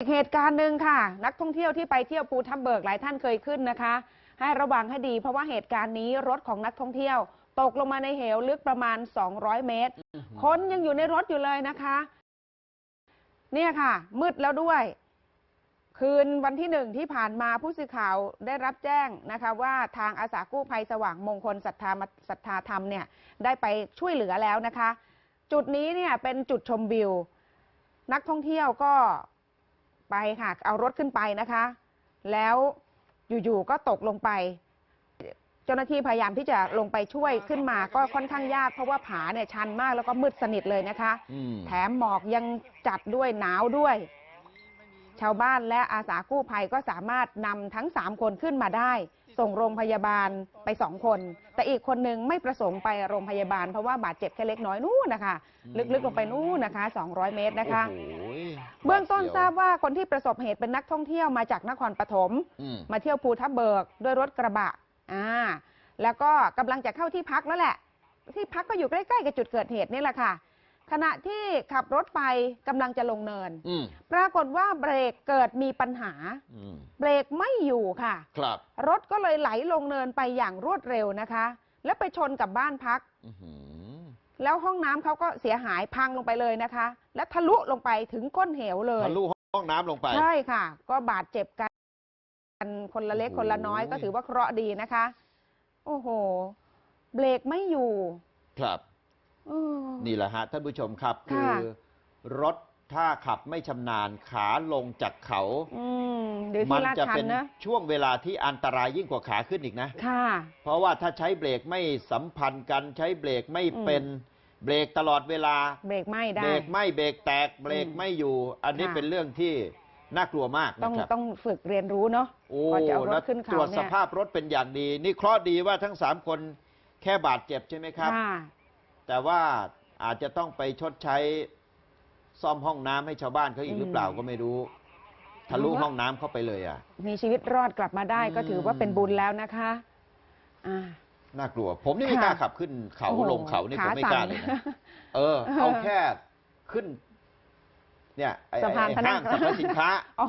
อีกเหตุการณ์หนึ่งค่ะ นักท่องเที่ยวที่ไปเที่ยวภูทับเบิกหลายท่านเคยขึ้นนะคะ ให้ระวังให้ดีเพราะว่าเหตุการณ์นี้รถของนักท่องเที่ยว ตกลงมาในเหวลึกประมาณ 200 เมตร คนยังอยู่ในรถอยู่เลยนะคะ เนี่ยค่ะ มืดแล้วด้วย คืนวันที่หนึ่งที่ผ่านมาผู้สื่อข่าวได้รับแจ้งนะคะ ว่าทางอาสากู้ภัยสว่างมงคลศรัทธาศรัทธาธรรมเนี่ยได้ไปช่วยเหลือแล้วนะคะ จุดนี้เนี่ยเป็นจุดชมวิว นักท่องเที่ยวก็ ไปค่ะ เอารถขึ้นไปนะคะ แล้วอยู่ๆก็ตกลงไป เจ้าหน้าที่พยายามที่จะลงไปช่วยขึ้นมาก็ค่อนข้างยากเพราะว่าผาเนี่ยชันมากแล้วก็มืดสนิทเลยนะคะอืมแถมหมอกยังจัดด้วยหนาวด้วย ชาวบ้านและอาสากู้ภัยก็สามารถนำทั้ง3คนขึ้นมาได้ ส่งโรงพยาบาลไป2คน แต่อีกคนนึงไม่ประสงค์ไปโรงพยาบาลเพราะว่าบาดเจ็บแค่เล็กน้อยนู่นนะคะ ลึกๆลงไปนู่นนะคะ 200 เมตรนะคะ โอ้โห เบื้องต้นหวดทสีราบว่าคนที่ประสบเหตุเป็นนักท่องเที่ยวมาจากนครปฐมอืมมาเที่ยวภูทับเบิกด้วยรถกระบะอ่าแล้วก็กำลังจะเข้าที่พักแล้วแหละ ที่พักก็อยู่ใกล้ๆกับจุดเกิดเหตุนี่แหละค่ะ ขณะที่ขับรถไปกำลังจะลงเนินอืมปรากฏว่าเบรกเกิดมีปัญหาอืมเบรกไม่อยู่ค่ะครับรถก็เลยไหลลงเนินไปอย่างรวดเร็วนะคะ แล้วไปชนกับบ้านพักอื้อหือ แล้วห้องน้ำเขาก็เสียหายพังลงไปเลยนะคะ และทะลุลงไปถึงก้นเหวเลย ทะลุห้องน้ำลงไป ใช่ค่ะ ก็บาดเจ็บกันคนละเล็กโอ้โหคนละน้อยก็ถือว่าเคราะห์ดีนะคะ โอ้โห เบรกไม่อยู่ครับเออนี่แหละฮะท่านผู้ชมครับคืค่ะอรถถ้าขับไม่ชำนาญขาลงจากเขา อืม หรือมัที่ลาดจะชันเป็นนะช่วงเวลาที่อันตรายยิ่งกว่าขาขึ้นอีกนะ ค่ะ เพราะว่าถ้าใช้เบรกไม่สัมพันธ์กันใช้เบรกไม่อืมเป็นเบรกตลอดเวลา เบรกไม่ได้ เบรกไม่เบรกแตกเบรกอืมไม่อยู่ อันนี้ค่ะ เป็นเรื่องที่น่ากลัวมากต้องนะครับต้องฝึกเรียนรู้เนาะโอ้ก่อนจะเอารถแล้วขึ้นตเขารวจเนี่สยภาพรถเป็นอย่างดี นี่เคราะห์ดีว่าทั้งสามคนแค่บาดเจ็บใช่ไหมครับ ค่ะ แต่ว่าอาจจะต้องไปชดใช้ซ่อมห้องน้ำให้ชาวบ้านเขาอีกหรือเปล่าอืม ก็ไม่รู้ ทะลุเพราะว่าห้องน้ำเข้าไปเลยอะ มีชีวิตรอดกลับมาได้อืมก็ถือว่าเป็นบุญแล้วนะคะอ่า น่ากลัว ผมนี่ไม่ค่ะกล้าขับขึ้นเขาโอ้โหลงเขานี่ผมขาไม่กล้าสั่นเลยนะเออ เอาแค่ขึ้น เนี่ยไอ้สะพานไอ้พนัห้างง สรรพสินค้า อ๋อ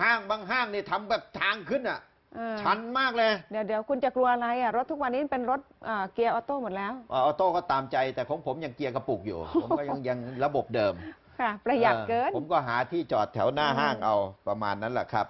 ห้างบางห้างนี่ทำแบบทางขึ้นอะ เออชันมากเลยเดี๋ยวเดี๋ยวคุณจะกลัวอะไรอะรถทุกวันนี้เป็นรถเอ่อเกียร์ออโต้หมดแล้ว ออโต้ก็ตามใจแต่ของผมยังเกียร์กระปุกอยู่ ผมก็ยังยังระบบเดิม ค่ะ ประหยัดเกินออผมก็หาที่จอดแถวหน้าอืมห้างเอาประมาณนั้นแหละครับ